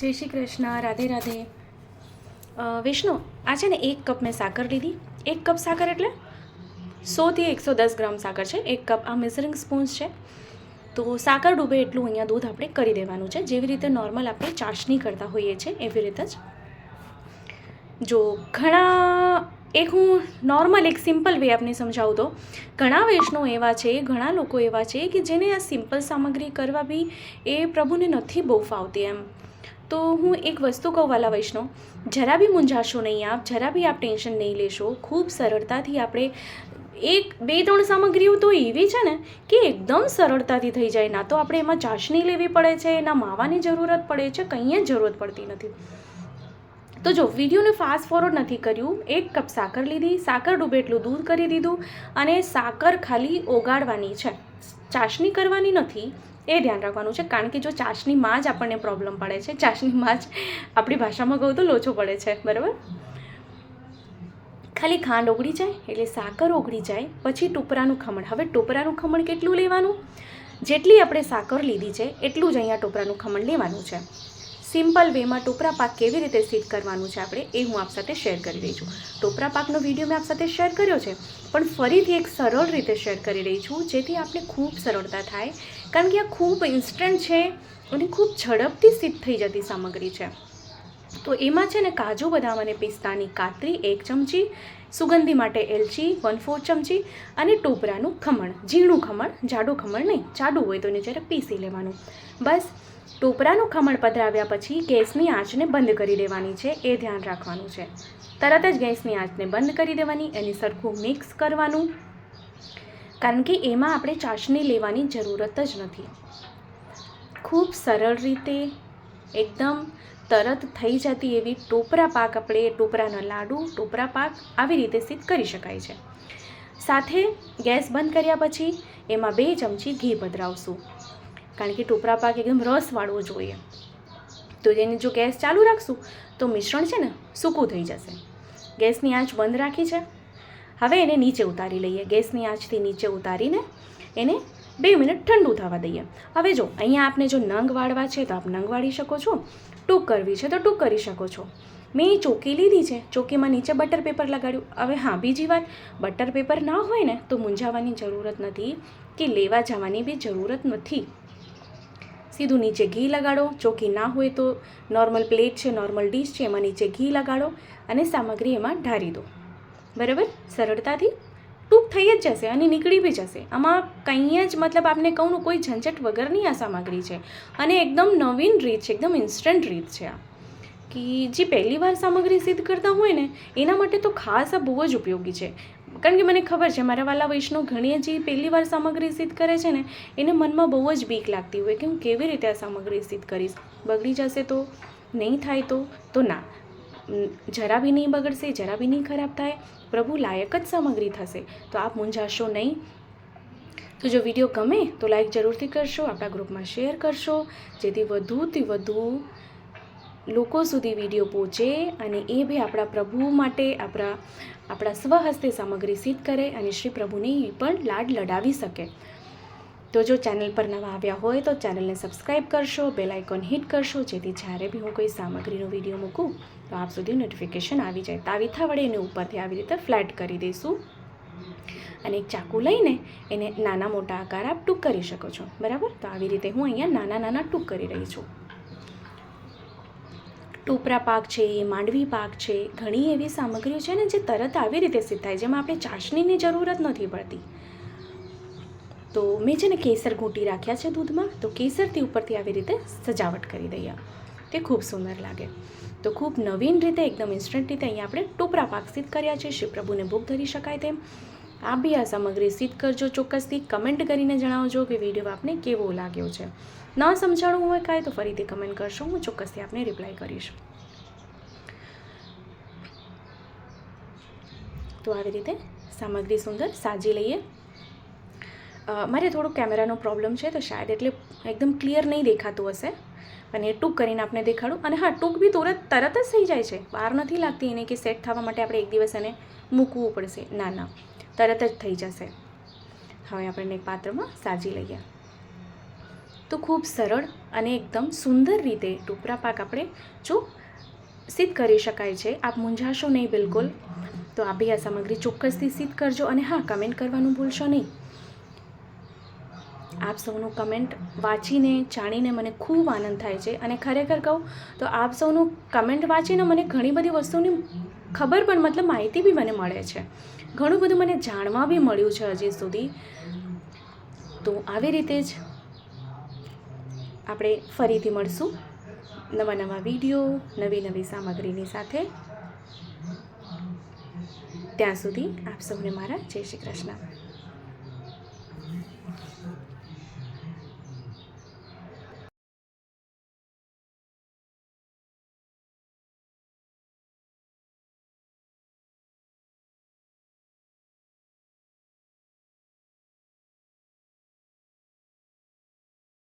જય શ્રી કૃષ્ણ, રાધે રાધે. વિષ્ણુ, આ છે ને એક કપ મેં સાકર લીધી. એક કપ સાકર એટલે સોથી એકસો દસ ગ્રામ સાકર છે. એક કપ આ મેઝરિંગ સ્પૂન્સ છે. તો સાકર ડૂબે એટલું અહીંયા દૂધ આપણે કરી દેવાનું છે. જેવી રીતે નોર્મલ આપણે ચાસણી કરતા હોઈએ છીએ, એવી રીતે જ. જો ઘણા, એક હું નોર્મલ એક સિમ્પલ વે આપને સમજાવું તો, ઘણા વૈષ્ણવ એવા છે, ઘણા લોકો એવા છે કે જેને આ સિમ્પલ સામગ્રી કરવા બી એ પ્રભુને નથી બહુ ફાવતી એમ. તો હું એક વસ્તુ કહું વાલા વૈષ્ણવ, જરા બી મૂંઝાશો નહીં આપ, જરા બી આપ ટેન્શન નહીં લેશો. ખૂબ સરળતાથી આપણે એક, બે, ત્રણ સામગ્રીઓ તો એવી છે ને કે એકદમ સરળતાથી થઈ જાય. ના તો આપણે એમાં ચાસણી લેવી પડે છે, એના માવાની જરૂરત પડે છે, કંઈ જ જરૂરત પડતી નથી. તો જો, વિડીયોને ફાસ્ટ ફોરવર્ડ નથી કર્યું. એક કપ સાકર લીધી, સાકર ડૂબે એટલું દૂધ કરી દીધું અને સાકર ખાલી ઓગાળવાની છે. ચાસણી કરવાની નથી, એ ધ્યાન રાખવાનું છે. કારણ કે જો ચાસણીમાં જ આપણને પ્રોબ્લેમ પડે છે, ચાસણીમાં જ આપણી ભાષામાં કહું તો લોચો પડે છે, બરાબર? ખાલી ખાંડ ઓગળી જાય, એટલે સાકર ઓગળી જાય, પછી ટોપરાનું ખમણ. હવે ટોપરાનું ખમણ કેટલું લેવાનું? જેટલી આપણે સાકર લીધી છે, એટલું જ અહીંયા ટોપરાનું ખમણ લેવાનું છે. સિમ્પલ વેમાં ટોપરા પાક કેવી રીતે સિદ્ધ કરવાનું છે આપણે એ હું આપ સાથે શેર કરી રહી છું. ટોપરા પાકનો વીડિયો મેં આપ સાથે શેર કર્યો છે, પણ ફરીથી એક સરળ રીતે શેર કરી રહી છું, જેથી આપણે ખૂબ સરળતા થાય, કારણ કે આ ખૂબ ઇન્સ્ટન્ટ છે અને ખૂબ ઝડપથી સિદ્ધ થઈ જતી સામગ્રી છે. તો એમાં છે ને કાજુ બદામ અને પિસ્તાની કાતરી એક ચમચી, સુગંધી માટે એલચી વન ફોર ચમચી અને ટોપરાનું ખમણ, ઝીણું ખમણ, જાડું ખમણ નહીં, જાડું હોય તો એને જરા પીસી લેવાનું. બસ, ટોપરાનું ખમણ પધરાવ્યા પછી ગેસની આંચને બંધ કરી દેવાની છે, એ ધ્યાન રાખવાનું છે. તરત જ ગેસની આંચને બંધ કરી દેવાની, એની સરખું મિક્સ કરવાનું. કારણ કે એમાં આપણે ચાસણી લેવાની જરૂરત જ નથી. ખૂબ સરળ રીતે, એકદમ તરત થઈ જતી એવી ટોપરા પાક આપણે ટોપરાના લાડુ, ટોપરા પાક આવી રીતે સિદ્ધ કરી શકાય છે. સાથે ગેસ બંધ કર્યા પછી એમાં બે ચમચી ઘી પધરાવશું. કારણ કે ટોપરા પાક એકદમ રસવાળવો જોઈએ. તો એને જો ગેસ ચાલુ રાખશું, તો મિશ્રણ છે ને સૂકું થઈ જશે. ગેસની આંચ બંધ રાખી છે. હવે એને નીચે ઉતારી લઈએ. ગેસની આંચથી નીચે ઉતારીને એને બે મિનિટ ઠંડુ થવા દઈએ. હવે જો, અહીંયા આપને જો નંગ વાળવા છે, તો આપ નંગ વાળી શકો છો. ટૂંક કરવી છે, તો ટૂંક કરી શકો છો. મેં ચોકી લીધી છે, ચોકીમાં નીચે બટર પેપર લગાડ્યું. હવે હા, બીજી વાત, બટર પેપર ના હોય ને, તો મૂંઝાવાની જરૂરત નથી કે લેવા જવાની બી જરૂરત નથી. સીધું નીચે ઘી લગાડો, ચોકી ના હોય તો નોર્મલ પ્લેટ છે, નોર્મલ ડીશ છે, એમાં નીચે ઘી લગાડો અને સામગ્રી એમાં ઢારી દો. બરાબર? સરળતાથી ટૂંક થઈ જ જશે અને નીકળી બી જશે. આમાં કંઈ જ મતલબ આપને કહું કોઈ ઝંઝટ વગરની આ સામગ્રી છે. અને એકદમ નવીન રીત છે, એકદમ ઇન્સ્ટન્ટ રીત છે આ. કે જે પહેલી વાર સામગ્રી સિદ્ધ કરતા હોય ને, એના માટે તો ખાસ આ બહુ જ ઉપયોગી છે. કારણ કે મને ખબર છે, મારા વાલા વૈષ્ણવ ઘણી જે પહેલી વાર સામગ્રી સિદ્ધ કરે છે ને, એને મનમાં બહુ જ બીક લાગતી હોય કે હું કેવી રીતે આ સામગ્રી સિદ્ધ કરીશ? બગડી જશે તો? નહીં થાય તો? તો ના. જરા બી નહીં બગડશે, જરા બી નહીં ખરાબ થાય, પ્રભુ લાયક જ સામગ્રી થશે. તો આપ મૂંઝાશો નહીં. તો જો વીડિયો ગમે તો લાઈક જરૂરથી કરશો, આપણા ગ્રુપમાં શેર કરશો, જેથી વધુથી વધુ લોકો સુધી વીડિયો પહોંચે અને એ બી આપણા પ્રભુ માટે, આપણા આપણા સ્વહસ્તે સામગ્રી સિદ્ધ કરે અને શ્રી પ્રભુને એ પણ લાડ લડાવી શકે. તો જો ચેનલ પર નવા આવ્યા હોય તો ચેનલને સબસ્ક્રાઈબ કરશો, બેલ આઇકોન હિટ કરશો, જેથી જ્યારે બી હું કોઈ સામગ્રીનો વીડિયો મૂકું, તો આપ સુધી નોટિફિકેશન આવી જાય. તાવીથા વડે એને ઉપરથી આવી રીતે ફ્લેટ કરી દઈશું. અને એક ચાકુ લઈને એને નાના મોટા આકાર આપ ટૂંક કરી શકો છો. બરાબર? તો આવી રીતે હું અહીંયા નાના નાના ટૂંક કરી રહી છું. ટોપરા પાક છે, માંડવી પાક છે, ઘણી એવી સામગ્રીઓ છે ને જે તરત આવી રીતે સિદ્ધાય, જેમાં આપણે ચાસણીની જરૂરત નથી પડતી. તો મેં છે ને કેસર ઘૂંટી રાખ્યા છે દૂધમાં. તો કેસરથી ઉપરથી આવી રીતે સજાવટ કરી દઈએ. તે ખૂબ સુંદર લાગે. તો ખૂબ નવીન રીતે, એકદમ ઇન્સ્ટન્ટ રીતે અહીંયા આપણે ટોપરા પાક સિદ્ધ કર્યા છે. શ્રી પ્રભુને ભોગ ધરી શકાય તેમ. આ બી આ સામગ્રી સિદ્ધ કરજો ચોક્કસથી. કમેન્ટ કરીને જણાવજો કે વીડિયો આપને કેવો લાગ્યો છે. ન સમજાણું હોય કાંઈ તો ફરીથી કમેન્ટ કરશો. હું ચોક્કસથી આપને રિપ્લાય કરીશ. તો આવી રીતે સામગ્રી સુંદર સાજી લઈએ. મારે થોડું કેમેરાનો પ્રોબ્લેમ છે તો શાયદ એટલે એકદમ ક્લિયર નહીં દેખાતું હશે. અને એ ટૂંક કરીને આપણે દેખાડું. અને હા, ટૂંક બી તરત તરત જ થઈ જાય છે. વાર નથી લાગતી એને કે સેટ થવા માટે આપણે એક દિવસ એને મૂકવું પડશે. ના ના. તરત જ થઈ જશે. હવે આપણે એક પાત્રમાં સાજી લઈએ. તો ખૂબ સરળ અને એકદમ સુંદર રીતે ટુપરા પાક આપણે જો સિદ્ધ કરી શકાય છે. આપ મૂંઝાશો નહીં બિલકુલ. તો આ બી આ સામગ્રી ચોક્કસથી સિદ્ધ કરજો. અને હા કમેન્ટ કરવાનું ભૂલશો નહીં. આપ સૌનું કમેન્ટ વાંચીને, જાણીને મને ખૂબ આનંદ થાય છે. અને ખરેખર કહું તો આપ સૌનું કમેન્ટ વાંચીને મને ઘણી બધી વસ્તુની ખબર પણ, મતલબ માહિતી બી મને મળે છે. ઘણું બધું મને જાણવા બી મળ્યું છે હજી સુધી. તો આવી રીતે જ આપણે ફરીથી મળશું નવા નવા વીડિયો, નવી નવી સામગ્રીની સાથે. ત્યાં સુધી આપ સૌને મારા જય શ્રી કૃષ્ણ.